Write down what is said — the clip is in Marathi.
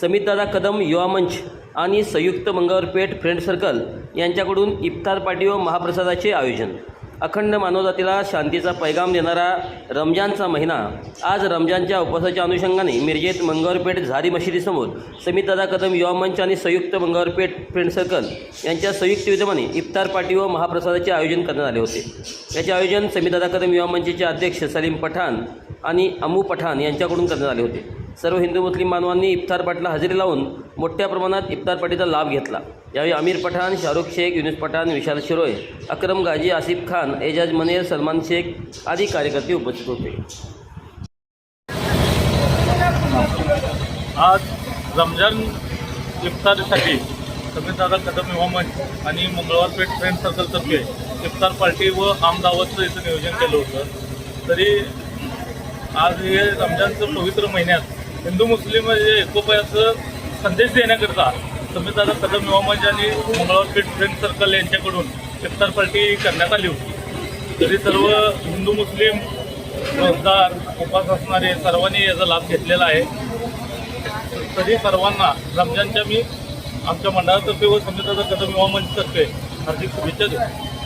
समितदादा कदम युवा मंच आणि संयुक्त मंगळवारपेठ फ्रेंड सर्कल यांच्याकडून इफ्तार पार्टी व महाप्रसादाचे आयोजन. अखंड मानवजातीला शांतीचा पैगाम देणारा रमजानचा महिना आज रमजानच्या उपवासाच्या अनुषंगाने मिरजेत मंगळवारपेठ झारी मशिदीसमोर समितदादा कदम युवा मंच आणि संयुक्त मंगळवारपेठ फ्रेंड सर्कल यांच्या संयुक्त विद्यमाने इफ्तार पार्टी व महाप्रसादाचे आयोजन करण्यात आले होते. याचे आयोजन समितदादा कदम युवा मंचचे अध्यक्ष सलीम पठाण आणि अमू पठाण यांच्याकडून करण्यात आले होते. सर्व हिंदू मुस्लिम बांधवांनी इफ्तार पार्टीला हजेरी लावून मोठ्या प्रमाणात इफ्तार पार्टीचा लाभ घेतला. यावेळी आमिर पठाण शाहरुख शेख युनुस पठाण विशाल शिरोय अक्रम गाजी आसिफ खान एजाज मनेर सलमान शेख आदी कार्यकर्ते उपस्थित होते. आज रमजान इफ्तारीसाठी दादा कदम युवा मंच आणि मंगळवारपेठ फ्रेंड सर्कलतर्फे इफ्तार पार्टी व आम दावतचं इथं नियोजन केलं होतं. तरी आज हे रमजानचं पवित्र महिन्यात हिंदू मुस्लिम म्हणजे एकोपायाचं संदेश देण्याकरता समीरदादा कदम मोहम्मद मंच आणि मंगळवारपेठ फ्रेंड सर्कल यांच्याकडून इफ्तार पार्टी करण्यात आली होती. तरी सर्व हिंदू मुस्लिम रोजगार उपास असणारे सर्वांनी याचा लाभ घेतलेला आहे. तरी सर्वांना रमजानच्या मी आमच्या मंडळातर्फे व समिताचा कदम मोहम्मदतर्फे हार्दिक शुभेच्छा देतो.